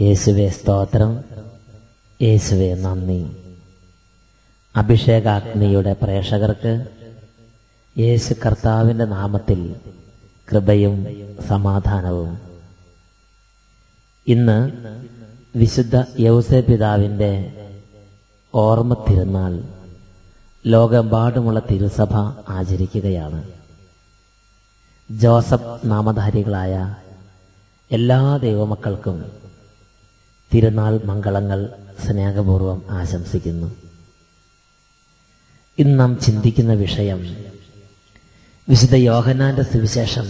യേശുവെ സ്തോത്രം. യേശുവെ നന്ദി. അഭിഷേകാഗ്നിയുടെ പ്രേക്ഷകർക്ക് യേശു കർത്താവിന്റെ നാമത്തിൽ കൃപയും സമാധാനവും. ഇന്ന് വിശുദ്ധ യൗസെ പിതാവിന്റെ ഓർമ്മ തിരുനാൾ ലോകമെമ്പാടുമുള്ള തിരുസഭ ആചരിക്കുകയാണ്. ജോസഫ് നാമധാരികളായ എല്ലാ ദൈവമക്കൾക്കും തിരുനാൾ മംഗളങ്ങൾ സ്നേഹപൂർവം ആശംസിക്കുന്നു. ഇന്ന് നാം ചിന്തിക്കുന്ന വിഷയം വിശുദ്ധ യോഹനാന്റെ സുവിശേഷം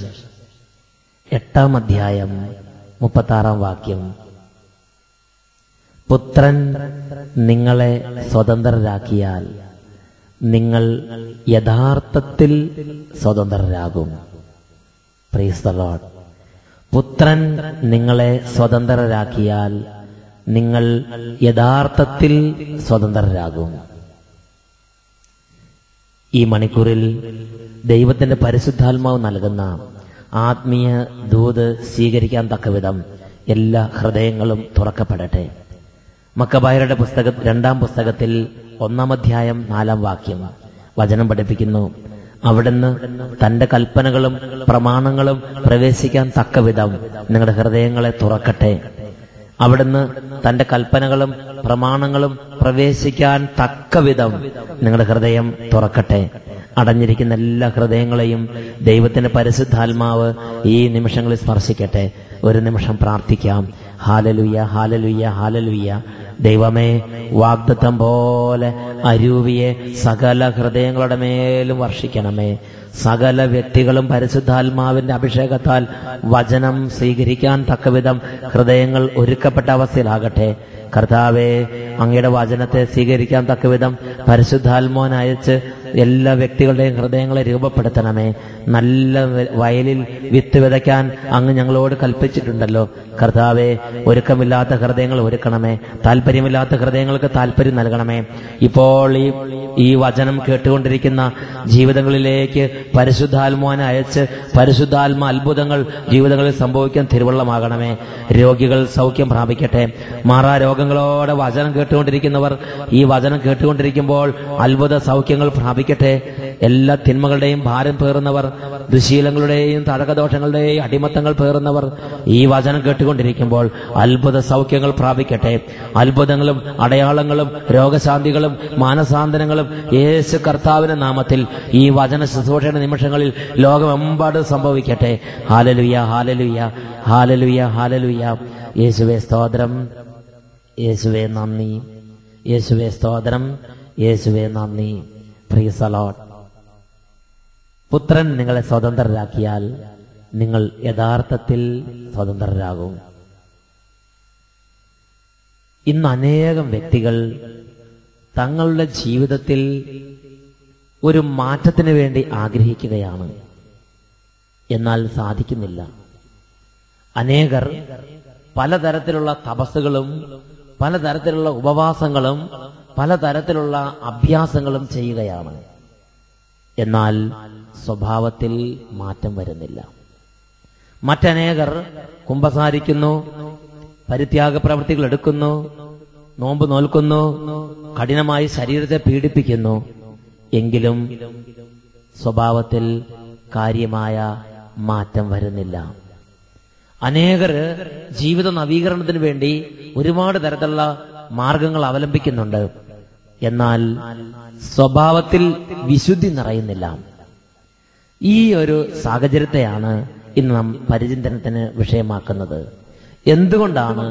എട്ടാം അധ്യായം മുപ്പത്താറാം വാക്യം. പുത്രൻ നിങ്ങളെ സ്വതന്ത്രരാക്കിയാൽ നിങ്ങൾ യഥാർത്ഥത്തിൽ സ്വതന്ത്രരാകും. പുത്രൻ നിങ്ങളെ സ്വതന്ത്രരാക്കിയാൽ നിങ്ങൾ യഥാർത്ഥത്തിൽ സ്വതന്ത്രരാകും. ഈ മണിക്കൂറിൽ ദൈവത്തിന്റെ പരിശുദ്ധാത്മാവ് നൽകുന്ന ആത്മീയ ദൂത് സ്വീകരിക്കാൻ തക്കവിധം എല്ലാ ഹൃദയങ്ങളും തുറക്കപ്പെടട്ടെ. മക്കബായരുടെ പുസ്തക രണ്ടാം പുസ്തകത്തിൽ ഒന്നാം അധ്യായം നാലാം വാക്യം വചനം പഠിപ്പിക്കുന്നു. അവിടുന്ന് തന്റെ കൽപ്പനകളും പ്രമാണങ്ങളും പ്രവേശിക്കാൻ തക്കവിധം നിങ്ങളുടെ ഹൃദയങ്ങളെ തുറക്കട്ടെ. അവിടുന്ന് തന്റെ കൽപ്പനകളും പ്രമാണങ്ങളും പ്രവേശിക്കാൻ തക്കവിധം നിങ്ങളുടെ ഹൃദയം തുറക്കട്ടെ. അടഞ്ഞിരിക്കുന്ന എല്ലാ ഹൃദയങ്ങളെയും ദൈവത്തിന്റെ പരിശുദ്ധാത്മാവ് ഈ നിമിഷങ്ങളിൽ സ്പർശിക്കട്ടെ. ഒരു നിമിഷം പ്രാർത്ഥിക്കാം. ഹാലലുയ്യ ഹാലലുയ്യ ഹാലലുയ്യ ദൈവമേ വാഗ്ദത്തം പോലെ അരൂപിയെ സകല ഹൃദയങ്ങളുടെ മേലും വർഷിക്കണമേ. സകല വ്യക്തികളും പരിശുദ്ധാത്മാവിന്റെ അഭിഷേകത്താൽ വചനം സ്വീകരിക്കാൻ തക്കവിധം ഹൃദയങ്ങൾ ഒരുക്കപ്പെട്ട അവസ്ഥയിലാകട്ടെ. കർത്താവെ അങ്ങയുടെ വചനത്തെ സ്വീകരിക്കാൻ തക്കവിധം പരിശുദ്ധാത്മാവൻ അയച്ച് എല്ലാ വ്യക്തികളുടെയും ഹൃദയങ്ങളെ രൂപപ്പെടുത്തണമേ. നല്ല വയലിൽ വിത്ത് വിതയ്ക്കാൻ അങ്ങ് ഞങ്ങളോട് കൽപ്പിച്ചിട്ടുണ്ടല്ലോ. കർത്താവെ ഒരുക്കമില്ലാത്ത ഹൃദയങ്ങൾ ഒരുക്കണമേ. താല്പര്യമില്ലാത്ത ഹൃദയങ്ങൾക്ക് താല്പര്യം നൽകണമേ. ഇപ്പോൾ ഈ ഈ വചനം കേട്ടുകൊണ്ടിരിക്കുന്ന ജീവിതങ്ങളിലേക്ക് പരിശുദ്ധാത്മാവിനെ അയച്ച് പരിശുദ്ധാത്മ അത്ഭുതങ്ങൾ ജീവിതങ്ങളിൽ സംഭവിക്കാൻ തിരുവള്ളമാകണമേ. രോഗികൾ സൗഖ്യം പ്രാപിക്കട്ടെ. മാറാ രോഗങ്ങളോടെ വചനം കേട്ടുകൊണ്ടിരിക്കുന്നവർ ഈ വചനം കേട്ടുകൊണ്ടിരിക്കുമ്പോൾ അത്ഭുത സൗഖ്യങ്ങൾ പ്രാപിക്കട്ടെ. എല്ലാ തിന്മകളുടെയും ഭാരം പേറുന്നവർ ദുശീലങ്ങളുടെയും തടകദോഷങ്ങളുടെയും അടിമത്തങ്ങൾ പേറുന്നവർ ഈ വചനം കേട്ടുകൊണ്ടിരിക്കുമ്പോൾ അത്ഭുത സൗഖ്യങ്ങൾ പ്രാപിക്കട്ടെ. അത്ഭുതങ്ങളും അടയാളങ്ങളും രോഗശാന്തികളും മാനസാന്തരങ്ങളും യേശു കർത്താവിന്റെ നാമത്തിൽ ഈ വചന ശുശ്രൂഷയുടെ നിമിഷങ്ങളിൽ ലോകമെമ്പാടും സംഭവിക്കട്ടെ. ഹാലലുയ ഹാലലുയ ഹാലലുയ ഹാലലുയ. യേശുവേ സ്തോത്രം. യേശുവെ നന്ദി. യേശുവേ സ്തോത്രം. യേശുവേ നന്ദി. പ്രീസലോട്ട് പുത്രൻ നിങ്ങളെ സ്വതന്ത്രരാക്കിയാൽ നിങ്ങൾ യഥാർത്ഥത്തിൽ സ്വതന്ത്രരാകും. ഇന്ന് അനേകം വ്യക്തികൾ തങ്ങളുടെ ജീവിതത്തിൽ ഒരു മാറ്റത്തിന് വേണ്ടി ആഗ്രഹിക്കുകയാണ്. എന്നാൽ സാധിക്കുന്നില്ല. അനേകർ പലതരത്തിലുള്ള തപസ്സുകളും പലതരത്തിലുള്ള ഉപവാസങ്ങളും പലതരത്തിലുള്ള അഭ്യാസങ്ങളും ചെയ്യുകയാണ്. എന്നാൽ സ്വഭാവത്തിൽ മാറ്റം വരുന്നില്ല. മറ്റനേകർ കുംഭസാരിക്കുന്നു പരിത്യാഗ പ്രവൃത്തികൾ എടുക്കുന്നു നോമ്പ് നോൽക്കുന്നു കഠിനമായി ശരീരത്തെ പീഡിപ്പിക്കുന്നു. എങ്കിലും സ്വഭാവത്തിൽ കാര്യമായ മാറ്റം വരുന്നില്ല. അനേകർ ജീവിത നവീകരണത്തിന് വേണ്ടി ഒരുപാട് തരത്തിലുള്ള മാർഗങ്ങൾ അവലംബിക്കുന്നുണ്ട്. എന്നാൽ സ്വഭാവത്തിൽ വിശുദ്ധി നിറയുന്നില്ല. ഈ ഒരു സാഹചര്യത്തെയാണ് ഇന്ന് നാം പരിചിന്തനത്തിന് വിഷയമാക്കുന്നത്. എന്തുകൊണ്ടാണ്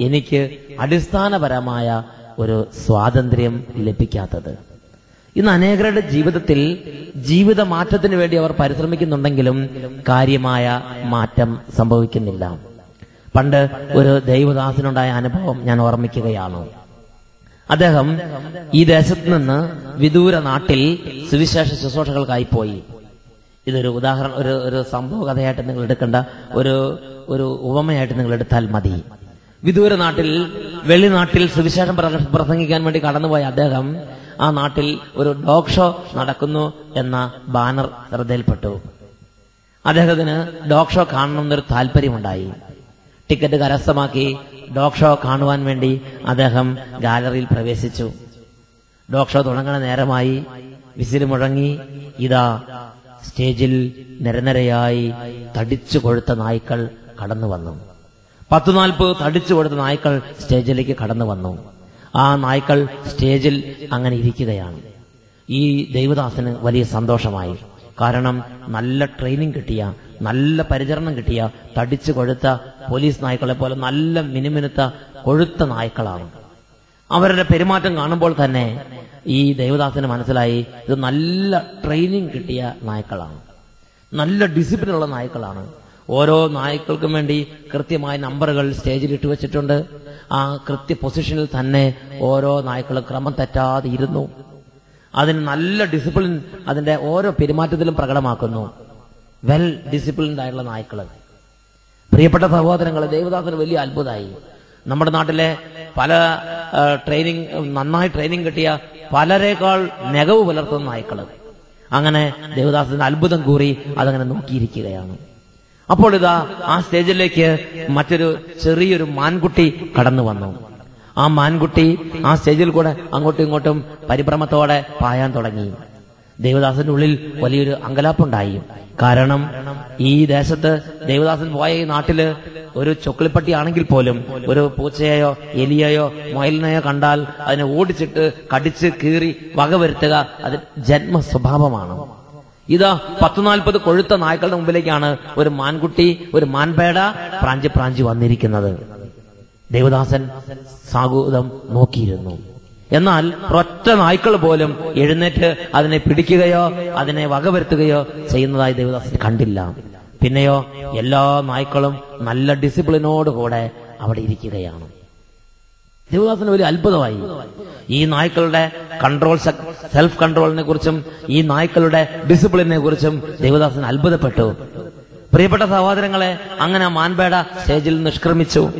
എനിക്ക് അടിസ്ഥാനപരമായ ഒരു സ്വാതന്ത്ര്യം ലഭിക്കാത്തത്? ഇന്ന് അനേകരുടെ ജീവിതത്തിൽ ജീവിത മാറ്റത്തിന് വേണ്ടി അവർ പരിശ്രമിക്കുന്നുണ്ടെങ്കിലും കാര്യമായ മാറ്റം സംഭവിക്കുന്നില്ല. പണ്ട് ഒരു ദൈവദാസനുണ്ടായ അനുഭവം ഞാൻ ഓർമ്മിക്കുകയാണ്. അദ്ദേഹം ഈ ദേശത്ത് നിന്ന് വിദൂര നാട്ടിൽ സുവിശേഷ ശുശ്രൂഷകൾക്കായി പോയി. ഇതൊരു ഉദാഹരണം ഒരു ഒരു സംഭവ കഥയായിട്ട് നിങ്ങൾ എടുക്കേണ്ട ഒരു ഒരു ഉപമയായിട്ട് നിങ്ങൾ എടുത്താൽ മതി. വിദൂര നാട്ടിൽ വെള്ളിനാട്ടിൽ സുവിശേഷം പ്രസംഗിക്കാൻ വേണ്ടി കടന്നുപോയ അദ്ദേഹം ആ നാട്ടിൽ ഒരു ഡോഗ് ഷോ നടക്കുന്നു എന്ന ബാനർ ശ്രദ്ധയിൽപ്പെട്ടു. അദ്ദേഹത്തിന് ഡോഗ് ഷോ കാണണമെന്നൊരു താല്പര്യമുണ്ടായി ടിക്കറ്റ് കരസ്ഥമാക്കി ഡോഗ് ഷോ കാണുവാൻ വേണ്ടി അദ്ദേഹം ഗാലറിയിൽ പ്രവേശിച്ചു. ഡോഗ് ഷോ തുടങ്ങണ നേരമായി വിസിൽ മുഴങ്ങി ഇതാ സ്റ്റേജിൽ നിരനിരയായി തടിച്ചു കൊഴുത്ത നായ്ക്കൾ കടന്നു വന്നു പത്തു നാൽപ്പത് തടിച്ചു കൊടുത്ത നായ്ക്കൾ സ്റ്റേജിലേക്ക് കടന്നു വന്നു ആ നായ്ക്കൾ സ്റ്റേജിൽ അങ്ങനെ ഇരിക്കുകയാണ്. ഈ ദൈവദാസന് വലിയ സന്തോഷമായി. കാരണം നല്ല ട്രെയിനിങ് കിട്ടിയ നല്ല പരിചരണം കിട്ടിയ തടിച്ചു കൊഴുത്ത പോലീസ് നായ്ക്കളെ പോലെ നല്ല മിനുമിനുത്ത കൊഴുത്ത നായ്ക്കളാണ്. അവരുടെ പെരുമാറ്റം കാണുമ്പോൾ തന്നെ ഈ ദേവദാസന് മനസ്സിലായി ഇത് നല്ല ട്രെയിനിങ് കിട്ടിയ നായ്ക്കളാണ്. നല്ല ഡിസിപ്ലിൻ ഉള്ള നായ്ക്കളാണ്. ഓരോ നായ്ക്കൾക്കും വേണ്ടി കൃത്യമായ നമ്പറുകൾ സ്റ്റേജിൽ ഇട്ട് വെച്ചിട്ടുണ്ട്. ആ കൃത്യ പൊസിഷനിൽ തന്നെ ഓരോ നായ്ക്കളും ക്രമം തെറ്റാതെ ഇരുന്നു അതിന് നല്ല ഡിസിപ്ലിൻ അതിന്റെ ഓരോ പെരുമാറ്റത്തിലും പ്രകടമാക്കുന്നു. വെൽ ഡിസിപ്ലിൻഡ് ആയിട്ടുള്ള നായ്ക്കൾ പ്രിയപ്പെട്ട സഹോദരങ്ങൾ ദേവദാസന് വലിയ അത്ഭുതമായി നമ്മുടെ നാട്ടിലെ പല ട്രെയിനിങ് നന്നായി ട്രെയിനിങ് കിട്ടിയ പലരെക്കാൾ നെഗവ് പുലർത്തുന്ന നായ്ക്കൾ അങ്ങനെ ദേവദാസന് അത്ഭുതം കൂറി അതങ്ങനെ നോക്കിയിരിക്കുകയാണ്. അപ്പോൾ ഇതാ ആ സ്റ്റേജിലേക്ക് മറ്റൊരു ചെറിയൊരു മാൻകുട്ടി കടന്നു വന്നു. ആ മാൻകുട്ടി ആ സ്റ്റേജിൽ കൂടെ അങ്ങോട്ടും ഇങ്ങോട്ടും പരിഭ്രമത്തോടെ പായാൻ തുടങ്ങി. ദേവദാസന്റെ ഉള്ളിൽ വലിയൊരു അങ്കലാപ്പുണ്ടായി. കാരണം ഈ ദേശത്ത് ദേവദാസൻ പോയ ഈ നാട്ടിൽ ഒരു ചൊക്കിളിപ്പട്ടി ആണെങ്കിൽ പോലും ഒരു പൂച്ചയെയോ എലിയെയോ മൊയലിനെയോ കണ്ടാൽ അതിനെ ഓടിച്ചിട്ട് കടിച്ച് കീറി വകവരുത്തുക അത് ജന്മ സ്വഭാവമാണ് ഇതാ പത്ത് നാൽപ്പത് കൊഴുത്ത നായ്ക്കളുടെ മുമ്പിലേക്കാണ് ഒരു മാൻകുട്ടി ഒരു മാൻപേട പ്രാഞ്ചി പ്രാഞ്ചി വന്നിരിക്കുന്നത്. ദേവദാസൻ സാഗൂതം നോക്കിയിരുന്നു. എന്നാൽ ഒറ്റ നായ്ക്കൾ പോലും എഴുന്നേറ്റ് അതിനെ പിടിക്കുകയോ അതിനെ വകവരുത്തുകയോ ചെയ്യുന്നതായി ദേവദാസൻ കണ്ടില്ല. പിന്നെയോ എല്ലാ നായ്ക്കളും നല്ല ഡിസിപ്ലിനോടുകൂടെ അവിടെ ഇരിക്കുകയാണ്. ദേവദാസന് ഒരു അത്ഭുതമായി. ഈ നായ്ക്കളുടെ കൺട്രോൾ സെൽഫ് കൺട്രോളിനെ കുറിച്ചും ഈ നായ്ക്കളുടെ ഡിസിപ്ലിനെ കുറിച്ചും ദേവദാസൻ അത്ഭുതപ്പെട്ടു. പ്രിയപ്പെട്ട സഹോദരങ്ങളെ അങ്ങനെ മാൻപേട സ്റ്റേജിൽ നിഷ്ക്രമിച്ചു.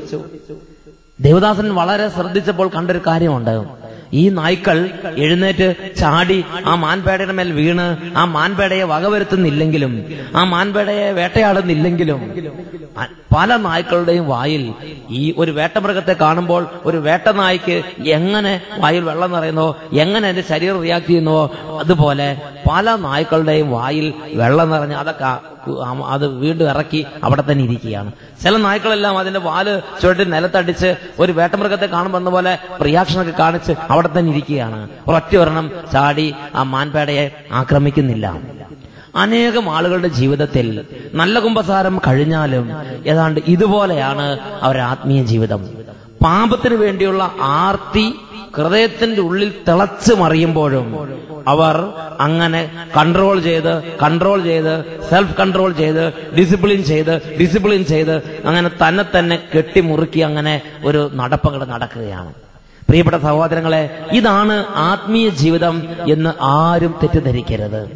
ദേവദാസൻ വളരെ ശ്രദ്ധിച്ചപ്പോൾ കണ്ടൊരു കാര്യമുണ്ട്. ഈ നായ്ക്കൾ എഴുന്നേറ്റ് ചാടി ആ മാൻപേടയുടെ മേൽ വീണ് ആ മാൻപേടയെ വകവരുത്തുന്നില്ലെങ്കിലും ആ മാൻപേടയെ വേട്ടയാടുന്നില്ലെങ്കിലും പല നായ്ക്കളുടെയും വായിൽ ഈ ഒരു വേട്ടമൃഗത്തെ കാണുമ്പോൾ ഒരു വേട്ട നായ്ക്ക് എങ്ങനെ വായിൽ വെള്ളം നിറയുന്നോ എങ്ങനെ എന്റെ ശരീരം റിയാക്ട് ചെയ്യുന്നുവോ അതുപോലെ പല നായ്ക്കളുടെയും വായിൽ വെള്ളം നിറഞ്ഞ് അതൊക്കെ അത് വീണ്ടും ഇറക്കി അവിടെ തന്നെ ഇരിക്കുകയാണ്. ചില നായ്ക്കളെല്ലാം അതിന്റെ വാൽ ചുവട്ടി നിലത്തടിച്ച് ഒരു വേട്ടമൃഗത്തെ കാണുമ്പോൾ പോലെ റിയാക്ഷനൊക്കെ കാണിച്ച് അവിടെ തന്നെ ഇരിക്കുകയാണ്. ഒറ്റ ഒരെണ്ണം ചാടി ആ മാൻപേടയെ ആക്രമിക്കുന്നില്ല. അനേകം ആളുകളുടെ ജീവിതത്തിൽ നല്ല കുംഭസാരം കഴിഞ്ഞാലും ഏതാണ്ട് ഇതുപോലെയാണ് അവരുടെ ആത്മീയ ജീവിതം. പാപത്തിന് വേണ്ടിയുള്ള ആർത്തി ഹൃദയത്തിന്റെ ഉള്ളിൽ തിളച്ചു മറിയുമ്പോഴും അവർ അങ്ങനെ കൺട്രോൾ ചെയ്ത് കൺട്രോൾ ചെയ്ത് സെൽഫ് കൺട്രോൾ ചെയ്ത് ഡിസിപ്ലിൻ ചെയ്ത് ഡിസിപ്ലിൻ ചെയ്ത് അങ്ങനെ തന്നെ തന്നെ കെട്ടിമുറുക്കി അങ്ങനെ ഒരു നടപ്പുകൾ നടക്കുകയാണ്. പ്രിയപ്പെട്ട സഹോദരങ്ങളെ ഇതാണ് ആത്മീയ ജീവിതം എന്ന് ആരും തെറ്റിദ്ധരിക്കരുത്.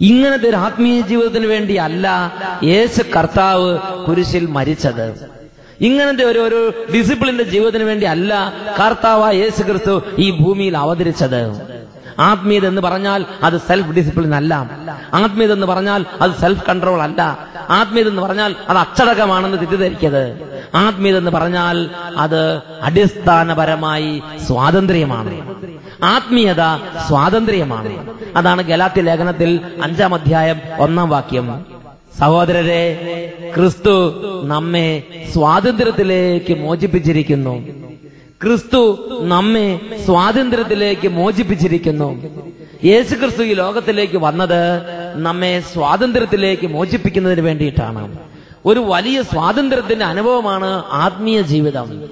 ഇങ്ങനത്തെ ഒരു ആത്മീയ ജീവിതത്തിന് വേണ്ടിയല്ല യേശു കർത്താവ് കുരിശിൽ മരിച്ചത്. ഇങ്ങനത്തെ ഒരു ഒരു ഡിസിപ്ലിന്റെ ജീവിതത്തിന് വേണ്ടി അല്ല കർത്താവ് യേശു ക്രിസ്തു ഈ ഭൂമിയിൽ അവതരിച്ചത്. ആത്മീയത എന്ന് പറഞ്ഞാൽ അത് സെൽഫ് ഡിസിപ്ലിൻ അല്ല. ആത്മീയത എന്ന് പറഞ്ഞാൽ അത് സെൽഫ് കൺട്രോൾ അല്ല. ആത്മീയത എന്ന് പറഞ്ഞാൽ അത് അച്ചടക്കമാണെന്ന് തെറ്റിദ്ധരിക്കരുത്. ആത്മീയത എന്ന് പറഞ്ഞാൽ അത് അടിസ്ഥാനപരമായി സ്വാതന്ത്ര്യമാണ്. ആത്മീയത സ്വാതന്ത്ര്യമാണ്. അതാണ് ഗലാത്തി ലേഖനത്തിൽ അഞ്ചാം അധ്യായം ഒന്നാം വാക്യം. സഹോദരരെ ക്രിസ്തു നമ്മെ സ്വാതന്ത്ര്യത്തിലേക്ക് മോചിപ്പിച്ചിരിക്കുന്നു. ക്രിസ്തു നമ്മെ സ്വാതന്ത്ര്യത്തിലേക്ക് മോചിപ്പിച്ചിരിക്കുന്നു. യേശു ക്രിസ്തു ഈ ലോകത്തിലേക്ക് വന്നത് നമ്മെ സ്വാതന്ത്ര്യത്തിലേക്ക് മോചിപ്പിക്കുന്നതിന് വേണ്ടിയിട്ടാണ്. ഒരു വലിയ സ്വാതന്ത്ര്യത്തിന്റെ അനുഭവമാണ് ആത്മീയ ജീവിതം.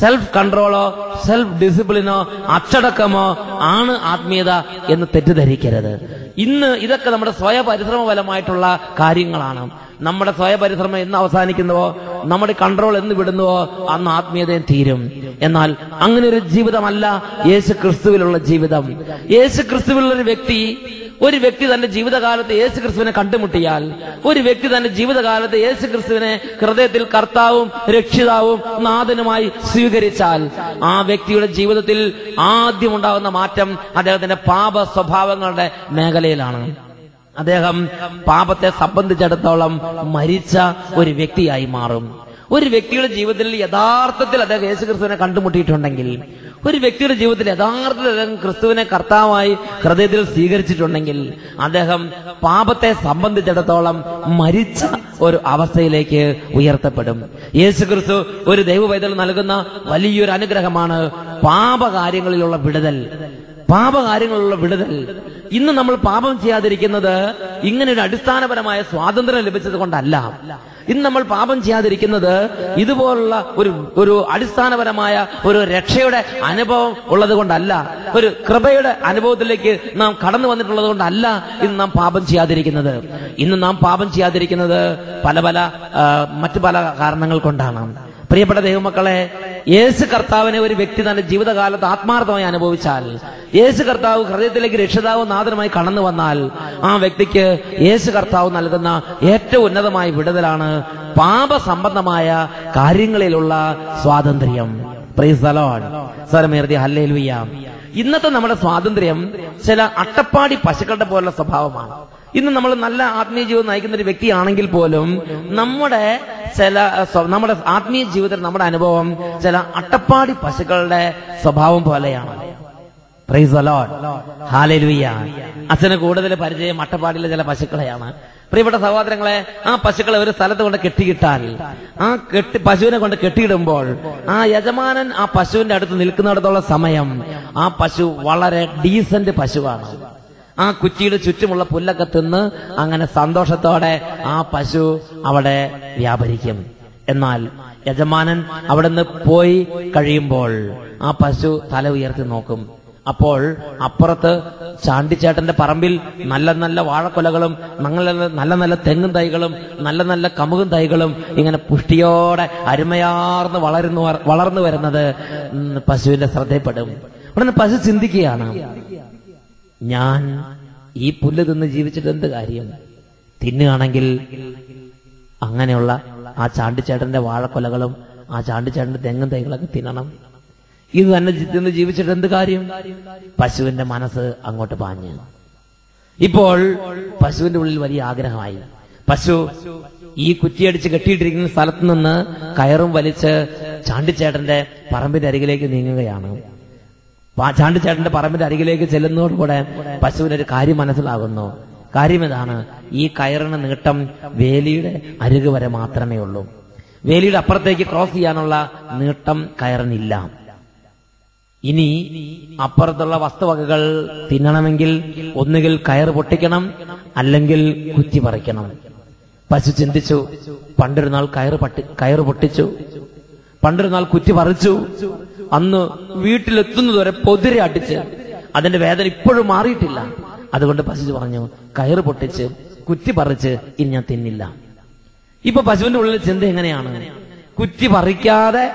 സെൽഫ് കൺട്രോളോ സെൽഫ് ഡിസിപ്ലിനോ അച്ചടക്കമോ ആണ് ആത്മീയത എന്ന് തെറ്റിദ്ധരിക്കരുത്. ഇന്ന് ഇതൊക്കെ നമ്മുടെ സ്വയപരിശ്രമ ഫലമായിട്ടുള്ള കാര്യങ്ങളാണ്. നമ്മുടെ സ്വയപരിശ്രമം എന്ന് അവസാനിക്കുന്നുവോ? നമ്മുടെ കൺട്രോൾ എന്ന് വിടുന്നുവോ? അന്ന് ആത്മീയതയും തീരും. എന്നാൽ അങ്ങനെ ഒരു ജീവിതമല്ല യേശു ക്രിസ്തുവിലുള്ള ജീവിതം. യേശു ക്രിസ്തുവിലുള്ള ഒരു വ്യക്തി ഒരു വ്യക്തി തന്റെ ജീവിതകാലത്ത് യേശു ക്രിസ്തുവിനെ കണ്ടുമുട്ടിയാൽ ഒരു വ്യക്തി തന്റെ ജീവിതകാലത്ത് യേശു ക്രിസ്തുവിനെ ഹൃദയത്തിൽ കർത്താവും രക്ഷിതാവും നാഥനുമായി സ്വീകരിച്ചാൽ ആ വ്യക്തിയുടെ ജീവിതത്തിൽ ആദ്യം ഉണ്ടാകുന്ന മാറ്റം അദ്ദേഹത്തിന്റെ പാപ സ്വഭാവങ്ങളുടെ മേഖലയിലാണ്. അദ്ദേഹം പാപത്തെ സംബന്ധിച്ചിടത്തോളം മരിച്ച ഒരു വ്യക്തിയായി മാറും. ഒരു വ്യക്തിയുടെ ജീവിതത്തിൽ യഥാർത്ഥത്തിൽ അദ്ദേഹം യേശു ക്രിസ്തുവിനെ കണ്ടുമുട്ടിയിട്ടുണ്ടെങ്കിൽ ഒരു വ്യക്തിയുടെ ജീവിതത്തിൽ യഥാർത്ഥത്തിൽ അദ്ദേഹം ക്രിസ്തുവിനെ കർത്താവായി ഹൃദയത്തിൽ സ്വീകരിച്ചിട്ടുണ്ടെങ്കിൽ അദ്ദേഹം പാപത്തെ സംബന്ധിച്ചിടത്തോളം മരിച്ച ഒരു അവസ്ഥയിലേക്ക് ഉയർത്തപ്പെടും. യേശു ക്രിസ്തു ഒരു ദൈവവൈതൽ നൽകുന്ന വലിയൊരു അനുഗ്രഹമാണ് പാപകാര്യങ്ങളിലുള്ള വിടുതൽ. പാപകാര്യങ്ങളിലുള്ള വിടുതൽ. ഇന്ന് നമ്മൾ പാപം ചെയ്യാതിരിക്കുന്നത് ഇങ്ങനെ ഒരു അടിസ്ഥാനപരമായ സ്വാതന്ത്ര്യം ലഭിച്ചത് കൊണ്ടല്ല. ഇന്ന് നമ്മൾ പാപം ചെയ്യാതിരിക്കുന്നത് ഇതുപോലുള്ള ഒരു ഒരു അടിസ്ഥാനപരമായ ഒരു രക്ഷയുടെ അനുഭവം ഉള്ളത് കൊണ്ടല്ല. ഒരു കൃപയുടെ അനുഭവത്തിലേക്ക് നാം കടന്നു വന്നിട്ടുള്ളത് കൊണ്ടല്ല ഇന്ന് നാം പാപം ചെയ്യാതിരിക്കുന്നത്. ഇന്ന് നാം പാപം ചെയ്യാതിരിക്കുന്നത് പല പല മറ്റു പല കാരണങ്ങൾ കൊണ്ടാണ്. പ്രിയപ്പെട്ട ദൈവമക്കളെ യേശു കർത്താവിനെ ഒരു വ്യക്തി തന്റെ ജീവിതകാലത്ത് ആത്മാർത്ഥമായി അനുഭവിച്ചാൽ യേശു കർത്താവ് ഹൃദയത്തിലേക്ക് രക്ഷിതാവ് നാഥനുമായി കടന്നു വന്നാൽ ആ വ്യക്തിക്ക് യേശു കർത്താവ് നൽകുന്ന ഏറ്റവും ഉന്നതമായ വിടുതലാണ് പാപസംബന്ധമായ കാര്യങ്ങളിലുള്ള സ്വാതന്ത്ര്യം. ഇന്നത്തെ നമ്മുടെ സ്വാതന്ത്ര്യം ചില അട്ടപ്പാടി പശുക്കളുടെ പോലുള്ള സ്വഭാവമാണ്. ഇന്ന് നമ്മൾ നല്ല ആത്മീയ ജീവിതം നയിക്കുന്ന ഒരു വ്യക്തിയാണെങ്കിൽ പോലും നമ്മുടെ ചില നമ്മുടെ ആത്മീയ ജീവിതത്തിൽ നമ്മുടെ അനുഭവം ചില അട്ടപ്പാടി പശുക്കളുടെ സ്വഭാവം പോലെയാണ്. അച്ഛന് കൂടുതൽ പരിചയം അട്ടപ്പാടിയിലെ ചില പശുക്കളെയാണ്. പ്രിയപ്പെട്ട സഹോദരങ്ങളെ ആ പശുക്കളെ ഒരു സ്ഥലത്ത് കൊണ്ട് കെട്ടിയിട്ടാൽ ആ കെട്ടി പശുവിനെ കൊണ്ട് കെട്ടിയിടുമ്പോൾ ആ യജമാനൻ ആ പശുവിന്റെ അടുത്ത് നിൽക്കുന്നിടത്തോളം സമയം ആ പശു വളരെ ഡീസന്റ് പശുവാണ്. ആ കുറ്റിയുടെ ചുറ്റുമുള്ള പുല്ലൊക്കെ തിന്ന് അങ്ങനെ സന്തോഷത്തോടെ ആ പശു അവിടെ വ്യാപരിക്കും. എന്നാൽ യജമാനൻ അവിടെ നിന്ന് പോയി കഴിയുമ്പോൾ ആ പശു തല ഉയർത്തി നോക്കും. അപ്പോൾ അപ്പുറത്ത് ചാണ്ടിച്ചേട്ടന്റെ പറമ്പിൽ നല്ല നല്ല വാഴക്കൊലകളും നല്ല നല്ല നല്ല തെങ്ങും തൈകളും നല്ല നല്ല കമുകും തൈകളും ഇങ്ങനെ പുഷ്ടിയോടെ അരുമയാർന്ന് വളരുന്നു വളർന്നു വരുന്നത് പശുവിന്റെ ശ്രദ്ധയിൽപ്പെടും. ഉടനെ പശു ചിന്തിക്കുകയാണ് ഞാൻ ഈ പുല്ല് തിന്ന് ജീവിച്ചിട്ട് എന്ത് കാര്യം? തിന്നുകയാണെങ്കിൽ അങ്ങനെയുള്ള ആ ചാണ്ടിച്ചേട്ടന്റെ വാഴക്കൊലകളും ആ ചാണ്ടിച്ചേട്ടന്റെ തെങ്ങും തൈകളൊക്കെ തിന്നണം. ഇത് തന്നെ തിന്ന് ജീവിച്ചിട്ട് എന്ത് കാര്യം? പശുവിന്റെ മനസ്സ് അങ്ങോട്ട് പാഞ്ഞു. ഇപ്പോൾ പശുവിന്റെ ഉള്ളിൽ വലിയ ആഗ്രഹമായി. പശു ഈ കുറ്റിയടിച്ച് കെട്ടിയിട്ടിരിക്കുന്ന സ്ഥലത്ത് നിന്ന് കയറും വലിച്ച് ചാണ്ടിച്ചേട്ടന്റെ പറമ്പിന്റെ അരികിലേക്ക് നീങ്ങുകയാണ്. പാ- ചാണ്ടിച്ചേട്ടന്റെ പറമ്പിന്റെ അരികിലേക്ക് ചെല്ലുന്നതോടുകൂടെ പശുവിനൊരു കാര്യം മനസ്സിലാകുന്നു. കാര്യം ഇതാണ് ഈ കയറിന് നീട്ടം വേലിയുടെ അരികു വരെ മാത്രമേ ഉള്ളൂ. വേലിയുടെ അപ്പുറത്തേക്ക് ക്രോസ് ചെയ്യാനുള്ള നീട്ടം കയറിനില്ല. ഇനി അപ്പുറത്തുള്ള വസ്തുവകകൾ തിന്നണമെങ്കിൽ ഒന്നുകിൽ കയർ പൊട്ടിക്കണം അല്ലെങ്കിൽ കുറ്റി പറിക്കണം. പശു ചിന്തിച്ചു പണ്ടൊരു നാൾ കയറ് പട്ടി കയറ് പൊട്ടിച്ചു. പണ്ടൊരു നാൾ കുറ്റി പറിച്ചു. അന്ന് വീട്ടിലെത്തുന്നതുവരെ പൊതിരെ അടിച്ച് അതിന്റെ വേദന ഇപ്പോഴും മാറിയിട്ടില്ല. അതുകൊണ്ട് പശു പറഞ്ഞു കയറ് പൊട്ടിച്ച് കുറ്റി പറിച്ച് ഇനി ഞാൻ തിന്നില്ല. ഇപ്പൊ പശുവിന്റെ ഉള്ളിൽ ചിന്ത എങ്ങനെയാണ്? കുറ്റി പറിക്കാതെ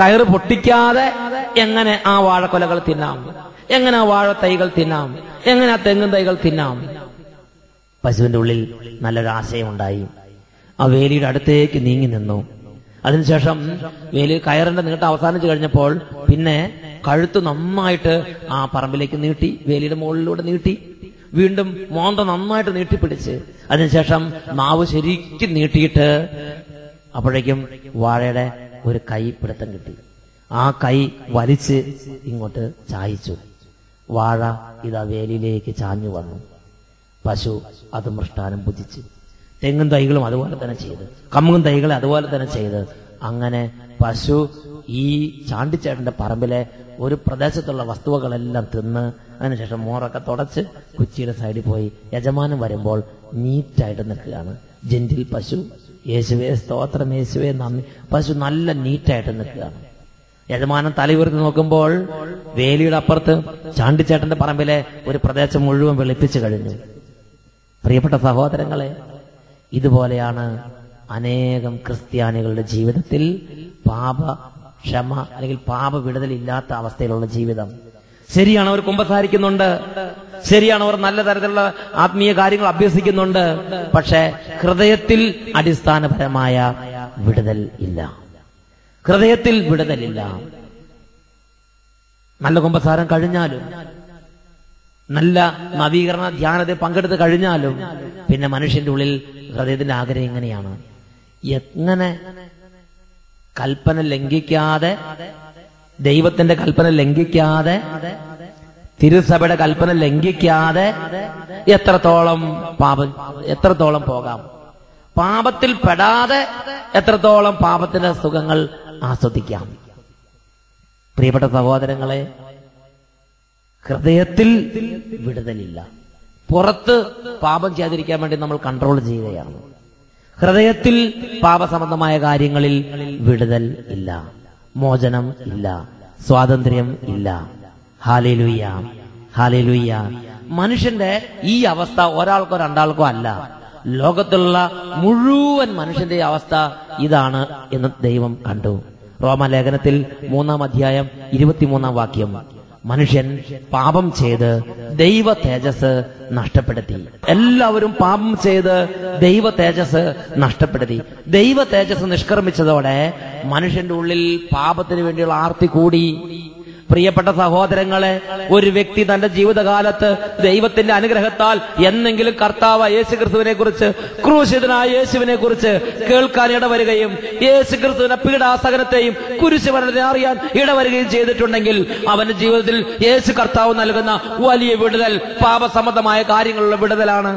കയറ് പൊട്ടിക്കാതെ എങ്ങനെ ആ വാഴക്കൊലകൾ തിന്നാം? എങ്ങനെ ആ വാഴ തൈകൾ തിന്നാം? എങ്ങനെ ആ തെങ്ങും തൈകൾ തിന്നാം? പശുവിന്റെ ഉള്ളിൽ നല്ലൊരു ആശയമുണ്ടായി. ആ വേലിയുടെ അടുത്തേക്ക് നീങ്ങി നിന്നു. അതിനുശേഷം വേലി കയറിന്റെ നീട്ടം അവസാനിച്ചു കഴിഞ്ഞപ്പോൾ പിന്നെ കഴുത്ത് നന്നായിട്ട് ആ പറമ്പിലേക്ക് നീട്ടി വേലിയുടെ മുകളിലൂടെ നീട്ടി വീണ്ടും മോന്ത നന്നായിട്ട് നീട്ടിപ്പിടിച്ച് അതിനുശേഷം നാവ് ശരിക്കും നീട്ടിയിട്ട് അപ്പോഴേക്കും വാഴയുടെ ഒരു കൈ പിടുത്തം കിട്ടി. ആ കൈ വലിച്ച് ഇങ്ങോട്ട് ചായച്ചു. വാഴ ഇതാ വേലിയിലേക്ക് ചാഞ്ഞു വന്നു. പശു അത് മൃഷ്ടാനം ഭുജിച്ച്. തെങ്ങും തൈകളും അതുപോലെ തന്നെ ചെയ്ത്. കമ്മും തൈകളെ അതുപോലെ തന്നെ ചെയ്ത്. അങ്ങനെ പശു ഈ ചാണ്ടിച്ചേട്ടന്റെ പറമ്പിലെ ഒരു പ്രദേശത്തുള്ള വസ്തുവകളെല്ലാം തിന്ന് അതിനുശേഷം മോറൊക്കെ തുടച്ച് കുച്ചിയുടെ സൈഡിൽ പോയി യജമാനം വരുമ്പോൾ നീറ്റായിട്ട് നിൽക്കുകയാണ്. ജെന്റിൽ പശു യേശുവേ സ്തോത്രം യേശുവേ നന്ദി. പശു നല്ല നീറ്റായിട്ട് നിൽക്കുകയാണ്. യജമാനം തലയുയർത്തി നോക്കുമ്പോൾ വേലിയുടെ അപ്പുറത്ത് ചാണ്ടിച്ചേട്ടന്റെ പറമ്പിലെ ഒരു പ്രദേശം മുഴുവൻ വെളുപ്പിച്ചു കഴിഞ്ഞു. പ്രിയപ്പെട്ട സഹോദരങ്ങളെ ഇതുപോലെയാണ് അനേകം ക്രിസ്ത്യാനികളുടെ ജീവിതത്തിൽ പാപ ക്ഷമ അല്ലെങ്കിൽ പാപ വിടുതലില്ലാത്ത അവസ്ഥയിലുള്ള ജീവിതം. ശരിയാണ് അവർ കുമ്പസാരിക്കുന്നുണ്ട്. ശരിയാണ് അവർ നല്ല തരത്തിലുള്ള ആത്മീയ കാര്യങ്ങൾ അഭ്യസിക്കുന്നുണ്ട്. പക്ഷേ ഹൃദയത്തിൽ അടിസ്ഥാനപരമായ വിടുതൽ ഇല്ല. ഹൃദയത്തിൽ വിടുതലില്ല നല്ല കുമ്പസാരം കഴിഞ്ഞാലും നല്ല നവീകരണ ധ്യാനത്തിൽ പങ്കെടുത്ത് കഴിഞ്ഞാലും പിന്നെ മനുഷ്യന്റെ ഉള്ളിൽ ഹൃദയത്തിന്റെ ആഗ്രഹം എങ്ങനെയാണ്? എങ്ങനെ കൽപ്പന ലംഘിക്കാതെ ദൈവത്തിന്റെ കൽപ്പന ലംഘിക്കാതെ തിരുസഭയുടെ കൽപ്പന ലംഘിക്കാതെ എത്രത്തോളം പാപം എത്രത്തോളം പോകാം? പാപത്തിൽ പെടാതെ എത്രത്തോളം പാപത്തിന്റെ സുഖങ്ങൾ ആസ്വദിക്കാം? പ്രിയപ്പെട്ട സഹോദരങ്ങളെ ഹൃദയത്തിൽ വിടുതലില്ല. പുറത്ത് പാപം ചെയ്യാതിരിക്കാൻ വേണ്ടി നമ്മൾ കൺട്രോൾ ചെയ്യുകയാണ്. ഹൃദയത്തിൽ പാപസംബന്ധമായ കാര്യങ്ങളിൽ വിടുതൽ ഇല്ല. മോചനം ഇല്ല. സ്വാതന്ത്ര്യം ഇല്ല. ഹാലേലുയ്യ ഹാലേലുയ്യ മനുഷ്യന്റെ ഈ അവസ്ഥ ഒരാൾക്കോ രണ്ടാൾക്കോ അല്ല. ലോകത്തുള്ള മുഴുവൻ മനുഷ്യന്റെ അവസ്ഥ ഇതാണ് എന്ന് ദൈവം കണ്ടു. റോമലേഖനത്തിൽ മൂന്നാം അധ്യായം ഇരുപത്തിമൂന്നാം വാക്യം. മനുഷ്യൻ പാപം ചെയ്ത് ദൈവ തേജസ് നഷ്ടപ്പെടുത്തി. എല്ലാവരും പാപം ചെയ്ത് ദൈവ തേജസ് നഷ്ടപ്പെടുത്തി. ദൈവ തേജസ് നിഷ്കർമ്മിച്ചതോടെ മനുഷ്യന്റെ ഉള്ളിൽ പാപത്തിന് വേണ്ടിയുള്ള ആർത്തി കൂടി. പ്രിയപ്പെട്ട സഹോദരങ്ങളെ ഒരു വ്യക്തി തന്റെ ജീവിതകാലത്ത് ദൈവത്തിന്റെ അനുഗ്രഹത്താൽ എന്നെങ്കിലും കർത്താവ് യേശു ക്രിസ്തുവിനെ കുറിച്ച് ക്രൂശിതനായ യേശുവിനെ കുറിച്ച് കേൾക്കാൻ ഇടവരുകയും യേശു ക്രിസ്തുവിന്റെ പീഡാസകനത്തെയും കുരിശുമരണത്തെ അറിയാൻ ഇടവരുകയും ചെയ്തിട്ടുണ്ടെങ്കിൽ അവന്റെ ജീവിതത്തിൽ യേശു കർത്താവ് നൽകുന്ന വലിയ വിടുതൽ പാപസംബന്ധമായ കാര്യങ്ങളുള്ള വിടുതലാണ്.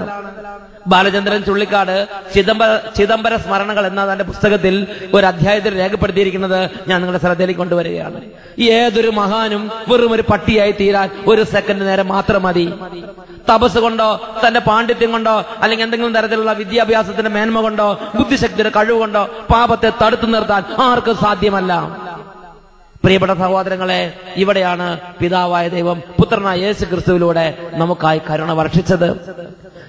ബാലചന്ദ്രൻ ചുള്ളിക്കാട് ചിദംബര ചിദംബര സ്മരണകൾ എന്ന തന്റെ പുസ്തകത്തിൽ ഒരു അധ്യായത്തിൽ രേഖപ്പെടുത്തിയിരിക്കുന്നത് ഞാൻ നിങ്ങളുടെ ശ്രദ്ധയിലേക്ക് കൊണ്ടുവരികയാണ്. ഏതൊരു മഹാനും വെറും ഒരു പട്ടിയായി തീരാൻ ഒരു സെക്കൻഡ് നേരം മാത്രം മതി. തപസ് കൊണ്ടോ തന്റെ പാണ്ഡിത്യം കൊണ്ടോ അല്ലെങ്കിൽ എന്തെങ്കിലും തരത്തിലുള്ള വിദ്യാഭ്യാസത്തിന്റെ മേന്മ കൊണ്ടോ ബുദ്ധിശക്തിയുടെ കഴിവ് കൊണ്ടോ പാപത്തെ തടുത്തു നിർത്താൻ ആർക്കും സാധ്യമല്ല. പ്രിയപ്പെട്ട സഹോദരങ്ങളെ ഇവിടെയാണ് പിതാവായ ദൈവം പുത്രനായ യേശു ക്രിസ്തുവിലൂടെ നമുക്കായി കരുണ വർഷിച്ചത്.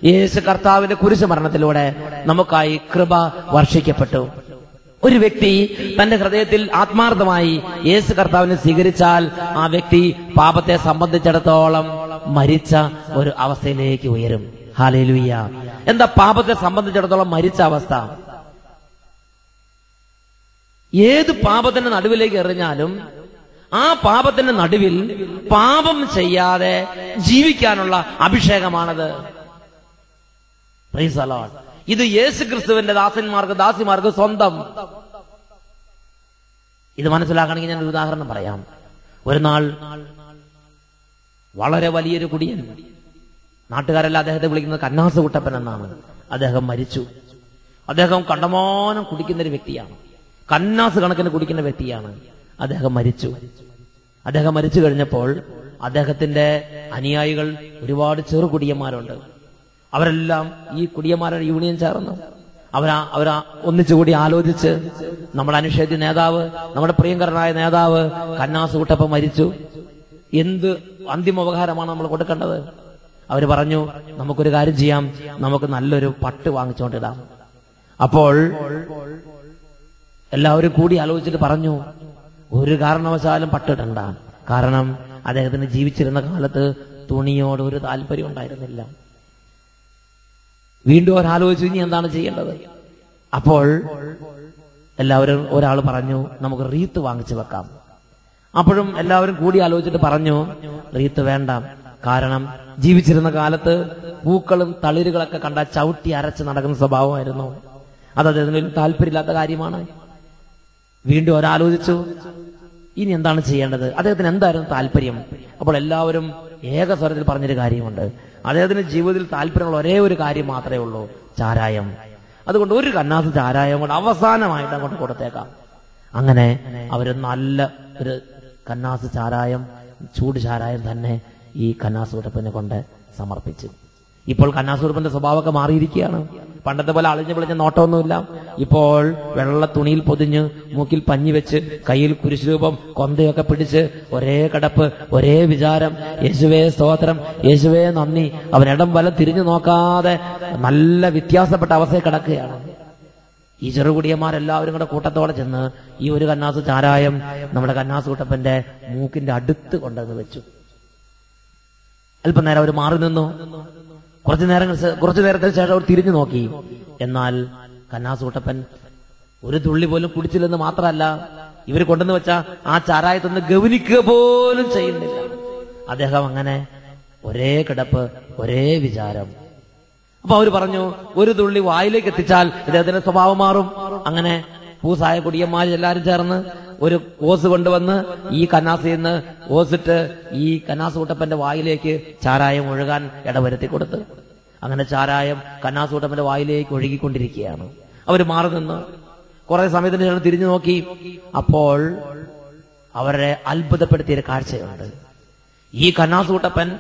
യേശു കർത്താവിന്റെ കുരിശു മരണത്തിലൂടെ നമുക്കായി കൃപ വർഷിക്കപ്പെട്ടു. ഒരു വ്യക്തി തന്റെ ഹൃദയത്തിൽ ആത്മാർത്ഥമായി യേശു കർത്താവിനെ സ്വീകരിച്ചാൽ ആ വ്യക്തി പാപത്തെ സംബന്ധിച്ചിടത്തോളം മരിച്ച ഒരു അവസ്ഥയിലേക്ക് ഉയരും. ഹാലേലുയ്യ എന്താ പാപത്തെ സംബന്ധിച്ചിടത്തോളം മരിച്ച അവസ്ഥ? ഏത് പാപത്തിന്റെ നടുവിലേക്ക് എറിഞ്ഞാലും ആ പാപത്തിന്റെ നടുവിൽ പാപം ചെയ്യാതെ ജീവിക്കാനുള്ള അഭിഷേകമാണത്. പ്രൈസ്. ഇത് യേശു ക്രിസ്തുവിന്റെ ദാസന്മാർക്ക് ദാസിമാർക്ക് സ്വന്തം. ഇത് മനസ്സിലാക്കണമെങ്കിൽ ഞാൻ ഒരു ഉദാഹരണം പറയാം. ഒരു നാൾ വളരെ വലിയൊരു കുടിയൻ നാട്ടുകാരല്ല അദ്ദേഹത്തെ വിളിക്കുന്നത് കന്നാസ് കുട്ടപ്പൻ എന്നാണ്. അദ്ദേഹം മരിച്ചു. അദ്ദേഹം കണ്ടമാനം കുടിക്കുന്ന ഒരു വ്യക്തിയാണ്. കന്നാസ് കണക്കിന് കുടിക്കുന്ന വ്യക്തിയാണ്. അദ്ദേഹം മരിച്ചു. അദ്ദേഹം മരിച്ചു കഴിഞ്ഞപ്പോൾ അദ്ദേഹത്തിന്റെ അനുയായികൾ ഒരുപാട് ചെറു കുടിയന്മാരുണ്ട് അവരെല്ലാം ഈ കുടിയന്മാരുടെ യൂണിയൻ ചേർന്നു. അവരാ അവരാ ഒന്നിച്ചുകൂടി ആലോചിച്ച് നമ്മുടെ അനുഷേദ്യ നേതാവ് നമ്മുടെ പ്രിയങ്കരനായ നേതാവ് കന്നാസ് കുട്ടപ്പ മരിച്ചു. എന്ത് അന്തിമ ഉപകാരമാണ് നമ്മൾ കൊടുക്കേണ്ടത്? അവർ പറഞ്ഞു നമുക്കൊരു കാര്യം ചെയ്യാം. നമുക്ക് നല്ലൊരു പട്ട് വാങ്ങിച്ചുകൊണ്ടിടാം അപ്പോൾ എല്ലാവരും കൂടി ആലോചിച്ചിട്ട് പറഞ്ഞു ഒരു കാരണവശാലും പട്ടിടണ്ട കാരണം അദ്ദേഹത്തിന് ജീവിച്ചിരുന്ന കാലത്ത് തുണിയോട് ഒരു താല്പര്യം ഉണ്ടായിരുന്നില്ല. വീണ്ടും ഒരാലോചിച്ചു ഇനി എന്താണ് ചെയ്യേണ്ടത്? അപ്പോൾ എല്ലാവരും ഒരാൾ പറഞ്ഞു നമുക്ക് റീത്ത് വാങ്ങിച്ചു വെക്കാം. അപ്പോഴും എല്ലാവരും കൂടി ആലോചിച്ചിട്ട് പറഞ്ഞു റീത്ത് വേണ്ട. കാരണം ജീവിച്ചിരുന്ന കാലത്ത് പൂക്കളും തളിരുകളൊക്കെ കണ്ട ചവിട്ടി അരച്ച് നടക്കുന്ന സ്വഭാവമായിരുന്നു. അത് അദ്ദേഹത്തിന് താല്പര്യമില്ലാത്ത കാര്യമാണ്. വീണ്ടും ഒരാലോചിച്ചു ഇനി എന്താണ് ചെയ്യേണ്ടത്? അദ്ദേഹത്തിന് എന്തായിരുന്നു താല്പര്യം? അപ്പോൾ എല്ലാവരും ഏകസ്വരത്തിൽ പറഞ്ഞൊരു കാര്യമുണ്ട്. അദ്ദേഹത്തിന് ജീവിതത്തിൽ താല്പര്യമുള്ള ഒരേ ഒരു കാര്യം മാത്രമേ ഉള്ളൂ ചാരായം. അതുകൊണ്ട് ഒരു കന്നാസ് ചാരായം കൊണ്ട് അവസാനമായിട്ട് അങ്ങോട്ട് കൊടുത്തേക്കാം. അങ്ങനെ അവർ നല്ല ഒരു കന്നാസ് ചാരായം ചൂട് ചാരായം തന്നെ ഈ കന്നാസ് ഉടപ്പിനെ കൊണ്ട് സമർപ്പിച്ചു. ഇപ്പോൾ കന്നാസുറുപ്പന്റെ സ്വഭാവമൊക്കെ മാറിയിരിക്കുകയാണ്. പണ്ടത്തെ പോലെ അളിഞ്ഞു പൊളിഞ്ഞ നോട്ടമൊന്നുമില്ല. ഇപ്പോൾ വെള്ള തുണിയിൽ പൊതിഞ്ഞ് മൂക്കിൽ പഞ്ഞി വെച്ച് കയ്യിൽ കുരിശുരൂപം കൊന്തയൊക്കെ പിടിച്ച് ഒരേ കടപ്പ് ഒരേ വിചാരം. യേശുവേ സ്തോത്രം യേശുവേ നന്ദി. അവൻ ഇടം വലം തിരിഞ്ഞു നോക്കാതെ നല്ല വ്യത്യാസപ്പെട്ട അവസ്ഥയിൽ കിടക്കുകയാണ്. ഈ ചെറുകുടിയന്മാരെല്ലാവരും കൂടെ കൂട്ടത്തോടെ ചെന്ന് ഈ ഒരു കന്നാസ് ചാരായം നമ്മുടെ കന്നാസ് കൂട്ടപ്പന്റെ മൂക്കിന്റെ അടുത്ത് കൊണ്ടുവന്ന് വെച്ചു. അല്പനേരം അവർ മാറി നിന്നു. കുറച്ചു നേരം കുറച്ചു നേരത്തിന് ശേഷം അവർ തിരിഞ്ഞു നോക്കി. എന്നാൽ കന്നാസ് കൂട്ടപ്പൻ ഒരു തുള്ളി പോലും കുടിച്ചില്ലെന്ന് മാത്രമല്ല ഇവർ കൊണ്ടുവന്ന് വെച്ച ആ ചാരായത്തൊന്ന് ഗവനിക്കുക പോലും ചെയ്യുന്നില്ല. അദ്ദേഹം അങ്ങനെ ഒരേ കിടപ്പ് ഒരേ വിചാരം. അപ്പൊ അവർ പറഞ്ഞു ഒരു തുള്ളി വായിലേക്ക് എത്തിച്ചാൽ ഇദ്ദേഹത്തിന്റെ സ്വഭാവം മാറും. അങ്ങനെ പൂസായ കുടിയന്മാർ ചേർന്ന് ഒരു ഓസ് കൊണ്ടുവന്ന് ഈ കന്നാസിൽ നിന്ന് ഓസിട്ട് ഈ കന്നാസ് കൂട്ടപ്പന്റെ വായിലേക്ക് ചാരായം ഒഴുകാൻ ഇടവരുത്തി കൊടുത്ത്. അങ്ങനെ ചാരായം കന്നാസ് കൂട്ടപ്പന്റെ വായിലേക്ക് ഒഴുകിക്കൊണ്ടിരിക്കുകയാണ്. അവർ മാറി നിന്ന് കുറെ സമയത്തിന് ശേഷം തിരിഞ്ഞു നോക്കി. അപ്പോൾ അവരെ അത്ഭുതപ്പെടുത്തിയ കാഴ്ചയുണ്ട്. ഈ കന്നാസ് കൂട്ടപ്പൻ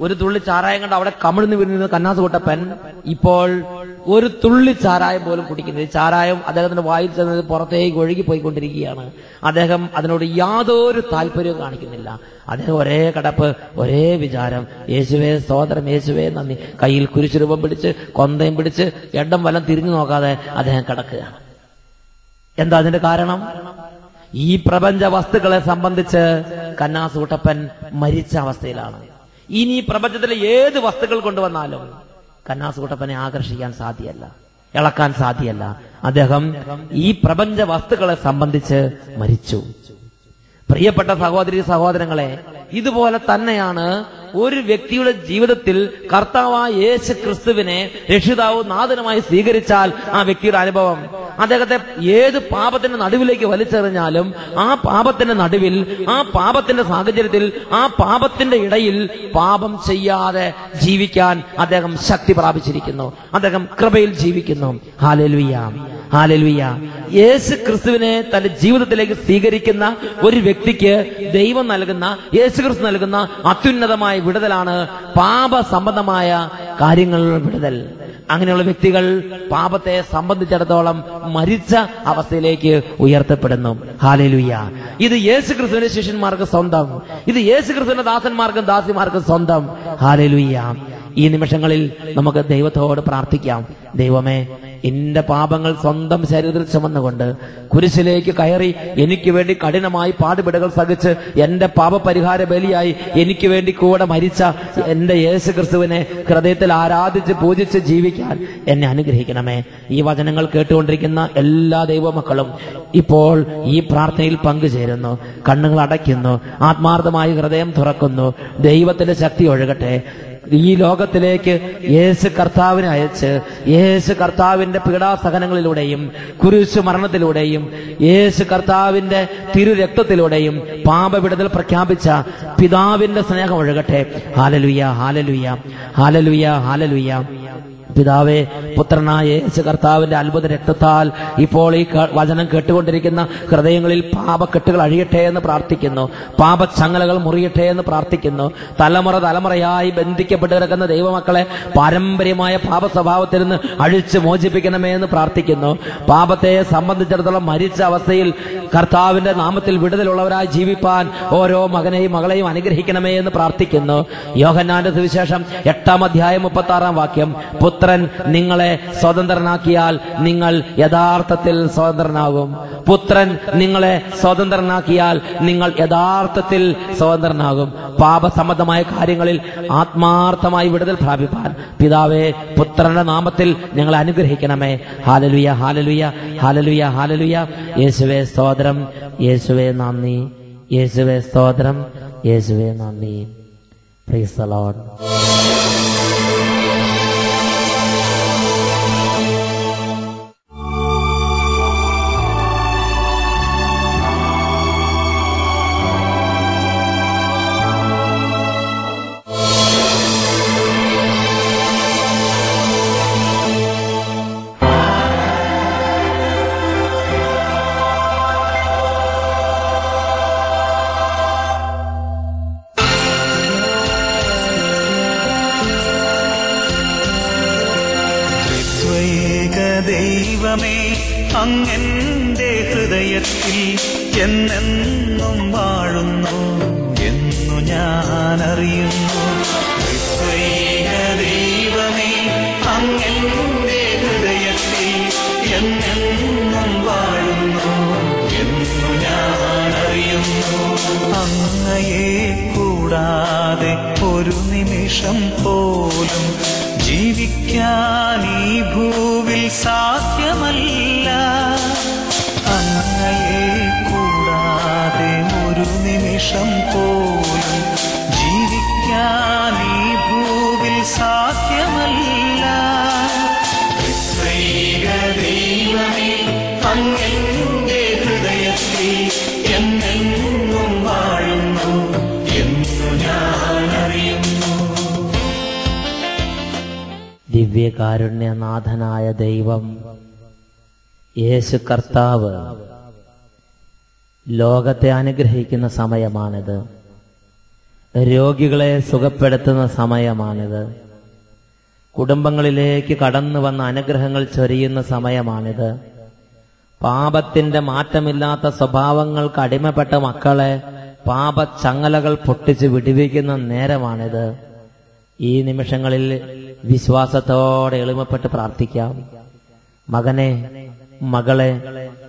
ഒരു തുള്ളി ചാരായം കണ്ട് അവിടെ കമിഴ്ന്ന് വിരുന്ന കന്നാസ് കൂട്ടപ്പൻ ഇപ്പോൾ ഒരു തുള്ളി ചാരായം പോലും കുടിക്കുന്നത്. ചാരായം അദ്ദേഹത്തിന്റെ വായിൽ ചെന്നത് പുറത്തേക്ക് ഒഴുകി പോയിക്കൊണ്ടിരിക്കുകയാണ് അദ്ദേഹം അതിനോട് യാതൊരു താല്പര്യവും കാണിക്കുന്നില്ല. അദ്ദേഹം ഒരേ കടപ്പ് ഒരേ വിചാരം. യേശുവേ സോദരം യേശുവേ നന്ദി. കയ്യിൽ കുരിശുരൂപം പിടിച്ച് കൊന്തയും പിടിച്ച് എണ്ണം വലം തിരിഞ്ഞു നോക്കാതെ അദ്ദേഹം കിടക്കുകയാണ്. എന്താ അതിന്റെ കാരണം? ഈ പ്രപഞ്ച വസ്തുക്കളെ സംബന്ധിച്ച് കന്നാസൂട്ടപ്പൻ മരിച്ച അവസ്ഥയിലാണ്. ഇനി പ്രപഞ്ചത്തിലെ ഏത് വസ്തുക്കൾ കൊണ്ടുവന്നാലും കന്നാസ് കുട്ടപ്പനെ ആകർഷിക്കാൻ സാധ്യല്ല ഇളക്കാൻ സാധ്യല്ല. അദ്ദേഹം ഈ പ്രപഞ്ച വസ്തുക്കളെ സംബന്ധിച്ച് മരിച്ചു. പ്രിയപ്പെട്ട സഹോദരി സഹോദരങ്ങളെ ഇതുപോലെ തന്നെയാണ് ഒരു വ്യക്തിയുടെ ജീവിതത്തിൽ കർത്താവായ യേശു ക്രിസ്തുവിനെ രക്ഷിതാവ് നാഥനുമായി സ്വീകരിച്ചാൽ ആ വ്യക്തിയുടെ അനുഭവം. അദ്ദേഹത്തെ ഏത് പാപത്തിന്റെ നടുവിലേക്ക് വലിച്ചെറിഞ്ഞാലും ആ പാപത്തിന്റെ നടുവിൽ ആ പാപത്തിന്റെ സാഹചര്യത്തിൽ ആ പാപത്തിന്റെ ഇടയിൽ പാപം ചെയ്യാതെ ജീവിക്കാൻ അദ്ദേഹം ശക്തി പ്രാപിച്ചിരിക്കുന്നു. അദ്ദേഹം കൃപയിൽ ജീവിക്കുന്നു. യേശു ക്രിസ്തുവിനെ തന്റെ ജീവിതത്തിലേക്ക് സ്വീകരിക്കുന്ന ഒരു വ്യക്തിക്ക് ദൈവം നൽകുന്ന യേശു ക്രിസ്തു നൽകുന്ന അത്യുന്നതമായ വിടുതലാണ് പാപ സംബന്ധമായ കാര്യങ്ങളിലുള്ള വിടുതൽ. അങ്ങനെയുള്ള വ്യക്തികൾ പാപത്തെ സംബന്ധിച്ചിടത്തോളം മരിച്ച അവസ്ഥയിലേക്ക് ഉയർത്തപ്പെടുന്നു. ഹാലലുയ്യ ഇത് യേശു ക്രിസ്തുവിന്റെ ശിഷ്യന്മാർക്ക് സ്വന്തം. ഇത് യേശു ക്രിസ്തുവിന്റെ ദാസന്മാർക്കും ദാസിമാർക്കും സ്വന്തം. ഹാലലുയ്യ ഈ നിമിഷങ്ങളിൽ നമുക്ക് ദൈവത്തോട് പ്രാർത്ഥിക്കാം. ദൈവമേ എന്റെ പാപങ്ങൾ സ്വന്തം ശരീരത്തിൽ ചുമന്നുകൊണ്ട് കുരിശിലേക്ക് കയറി എനിക്ക് വേണ്ടി കഠിനമായി പാടുപെടുകൾ സഹിച്ച് എന്റെ പാപപരിഹാര ബലിയായി എനിക്ക് വേണ്ടി കൂടെ മരിച്ച എന്റെ യേശു ക്രിസ്തുവിനെ ഹൃദയത്തിൽ ആരാധിച്ച് പൂജിച്ച് ജീവിക്കാൻ എന്നെ അനുഗ്രഹിക്കണമേ. ഈ വചനങ്ങൾ കേട്ടുകൊണ്ടിരിക്കുന്ന എല്ലാ ദൈവമക്കളും ഇപ്പോൾ ഈ പ്രാർത്ഥനയിൽ പങ്കുചേരുന്നു. കണ്ണുകൾ അടയ്ക്കുന്നു. ആത്മാർത്ഥമായി ഹൃദയം തുറക്കുന്നു. ദൈവത്തിന്റെ ശക്തി ഒഴുകട്ടെ. ഈ ലോകത്തിലേക്ക് യേശു കർത്താവിനെ അയച്ച് യേശു കർത്താവിന്റെ പീഡാസഹനങ്ങളിലൂടെയും കുരിശു മരണത്തിലൂടെയും യേശു കർത്താവിന്റെ തിരുരക്തത്തിലൂടെയും പാപവിടുതൽ പ്രഖ്യാപിച്ച പിതാവിന്റെ സ്നേഹം ഒഴുകട്ടെ. ഹാലലുയ്യ ഹാലലുയ്യ ഹാലലുയ്യ ഹാലലുയ്യ പിതാവേ പുത്രനായ യേശു കർത്താവിന്റെ അത്ഭുത രക്തത്താൽ ഇപ്പോൾ ഈ വചനം കേട്ടുകൊണ്ടിരിക്കുന്ന ഹൃദയങ്ങളിൽ പാപക്കെട്ടുകൾ അഴിയട്ടെ എന്ന് പ്രാർത്ഥിക്കുന്നു. പാപച്ചങ്ങലകൾ മുറിയട്ടെ എന്ന് പ്രാർത്ഥിക്കുന്നു. തലമുറ തലമുറയായി ബന്ധിക്കപ്പെട്ട് കിടക്കുന്ന ദൈവമക്കളെ പാരമ്പര്യമായ പാപ സ്വഭാവത്തിൽ നിന്ന് അഴിച്ച് മോചിപ്പിക്കണമേ എന്ന് പ്രാർത്ഥിക്കുന്നു. പാപത്തെ സംബന്ധിച്ചിടത്തോളം മരിച്ച അവസ്ഥയിൽ കർത്താവിന്റെ നാമത്തിൽ വിടുതലുള്ളവരായി ജീവിപ്പാൻ ഓരോ മകനെയും മകളെയും അനുഗ്രഹിക്കണമേ എന്ന് പ്രാർത്ഥിക്കുന്നു. യോഹന്നാന്റെ സുവിശേഷം എട്ടാം അധ്യായം മുപ്പത്തി ആറാം വാക്യം പുത്രൻ നിങ്ങളെ സ്വതന്ത്രനാക്കിയാൽ നിങ്ങൾ യഥാർത്ഥത്തിൽ സ്വതന്ത്രനാകും. പുത്രൻ നിങ്ങളെ സ്വതന്ത്രനാക്കിയാൽ നിങ്ങൾ യഥാർത്ഥത്തിൽ സ്വതന്ത്രനാകും. പാപസംബന്ധമായ കാര്യങ്ങളിൽ ആത്മാർത്ഥമായി വിടുതൽ പ്രാപിപ്പാൻ പിതാവേ പുത്രന്റെ നാമത്തിൽ ഞങ്ങൾ അനുഗ്രഹിക്കണമേ. ഹാലലുയ ഹാലലുയ ഹാലലുയ ഹാലലുയ. യേശുവേ സ്തോത്രം യേശുവേ നന്ദി യേശുവേ സ്തോത്രം യേശുവേ നന്ദി. പ്രൈസ് ദ അങ്ങയെ കൂടാതെ ഒരു നിമിഷം പോലും ജീവിക്കാൻ ഈ ഭൂവിൽ സാധ്യമല്ല. അങ്ങയെ കൂടാതെ ഒരു നിമിഷം പോലും ജീവിക്കാൻ ദിവ്യകാരുണ്യനാഥനായ ദൈവം യേശു കർത്താവ് ലോകത്തെ അനുഗ്രഹിക്കുന്ന സമയമാണിത്. രോഗികളെ സുഖപ്പെടുത്തുന്ന സമയമാണിത്. കുടുംബങ്ങളിലേക്ക് കടന്നു വന്ന അനുഗ്രഹങ്ങൾ ചൊരിയുന്ന സമയമാണിത്. പാപത്തിന്റെ മാറ്റമില്ലാത്ത സ്വഭാവങ്ങൾക്ക് അടിമപ്പെട്ട മക്കളെ പാപ ചങ്ങലകൾ പൊട്ടിച്ച് വിടിവിക്കുന്ന നേരമാണിത്. ഈ നിമിഷങ്ങളിൽ വിശ്വാസത്തോടെ എളിമപ്പെട്ട് പ്രാർത്ഥിക്കാം. മകനെ മകളെ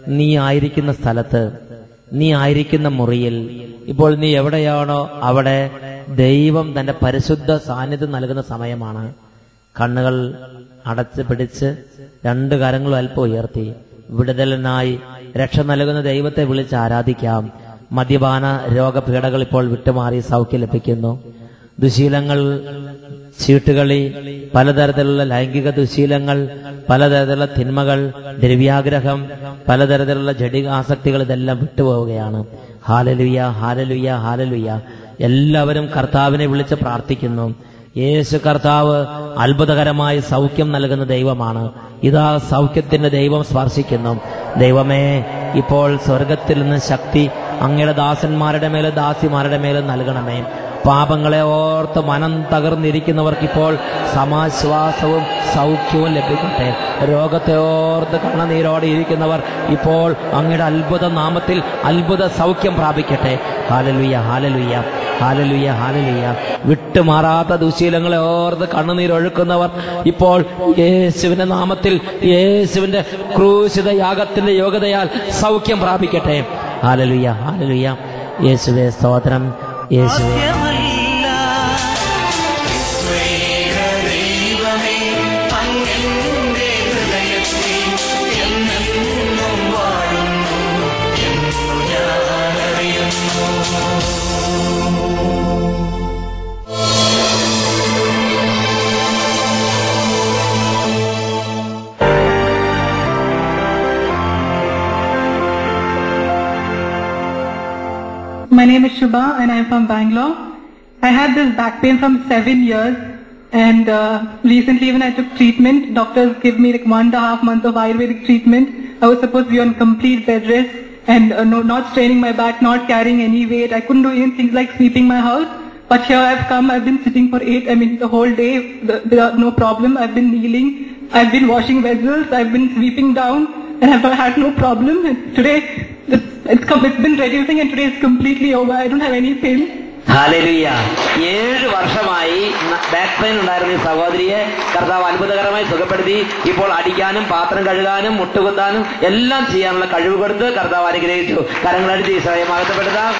നീ ആയിരിക്കുന്ന സ്ഥലത്ത് നീ ആയിരിക്കുന്ന മുറിയിൽ ഇപ്പോൾ നീ എവിടെയാണോ അവിടെ ദൈവം തന്റെ പരിശുദ്ധ സാന്നിധ്യം നൽകുന്ന സമയമാണ്. കണ്ണുകൾ അടച്ച് പിടിച്ച് രണ്ട് കരങ്ങളും അല്പം ഉയർത്തി വിടുതലിനായി രക്ഷ നൽകുന്ന ദൈവത്തെ വിളിച്ച് ആരാധിക്കാം. മദ്യപാന രോഗപീഠകൾ ഇപ്പോൾ വിട്ടുമാറി സൗഖ്യം ലഭിക്കുന്നു. ദുശീലങ്ങൾ ചീട്ടുകളി പലതരത്തിലുള്ള ലൈംഗിക ദുശീലങ്ങൾ പലതരത്തിലുള്ള തിന്മകൾ ദ്രവ്യാഗ്രഹം പലതരത്തിലുള്ള ജടികാസക്തികൾ ഇതെല്ലാം വിട്ടുപോവുകയാണ്. ഹാലലുയ ഹാലലുയ ഹാലലുയ എല്ലാവരും കർത്താവിനെ വിളിച്ച് പ്രാർത്ഥിക്കുന്നു. യേശു കർത്താവ് അത്ഭുതകരമായി സൗഖ്യം നൽകുന്ന ദൈവമാണ്. ഇതാ സൗഖ്യത്തിന്റെ ദൈവം സ്പർശിക്കുന്നു. ദൈവമേ ഇപ്പോൾ സ്വർഗത്തിൽ നിന്ന് ശക്തി അങ്ങയുടെ ദാസന്മാരുടെ മേലും ദാസിമാരുടെ മേലും നൽകണമേ. പാപങ്ങളെ ഓർത്ത് മനം തകർന്നിരിക്കുന്നവർക്കിപ്പോൾ സമാശ്വാസവും സൗഖ്യവും ലഭിക്കട്ടെ. രോഗത്തെ ഓർത്ത് കണ്ണനീരോടെ ഇരിക്കുന്നവർ ഇപ്പോൾ അങ്ങയുടെ അത്ഭുത നാമത്തിൽ അത്ഭുത സൗഖ്യം പ്രാപിക്കട്ടെ. ഹാലലുയ്യ ഹാലലുയ്യ ഹാലലുയ്യ ഹാലലുയ്യ വിട്ടുമാറാത്ത ദുശീലങ്ങളെ ഓർത്ത് കണ്ണുനീരൊഴുക്കുന്നവർ ഇപ്പോൾ യേശുവിന്റെ നാമത്തിൽ യേശുവിന്റെ ക്രൂശിത യാഗത്തിന്റെ യോഗ്യതയാൽ സൗഖ്യം പ്രാപിക്കട്ടെ. ഹാലലുയ്യ ഹാലലുയ്യ യേശുവേ സ്തോത്രം. യേശുവെ. And I'm from Bangalore. I had this back pain from seven years and uh, recently when I took treatment, doctors gave me like one and a half months of Ayurvedic treatment. I was supposed to be on complete bed rest and uh, no, not straining my back, not carrying any weight. I couldn't do even things like sweeping my house. But here I've come, I've been sitting for eight, I mean the whole day the, without no problem. I've been kneeling, I've been washing vessels, I've been sweeping down and I've had no problem. And today it's, it's, been reducing and today it's completely over. I don't have any pain. ഏഴ് വർഷമായി back pain ഉണ്ടായിരുന്ന ഈ സഹോദരിയെ കർത്താവ് അത്ഭുതകരമായി സുഖപ്പെടുത്തി. ഇപ്പോൾ അടിക്കാനും പാത്രം കഴുകാനും മുട്ടുകുത്താനും എല്ലാം ചെയ്യാനുള്ള കഴിവ് കൊടുത്ത് കർത്താവ് അനുഗ്രഹിച്ചു. കരങ്ങളടിച്ച് ഈശോയെ മഹത്വപ്പെടുത്താം.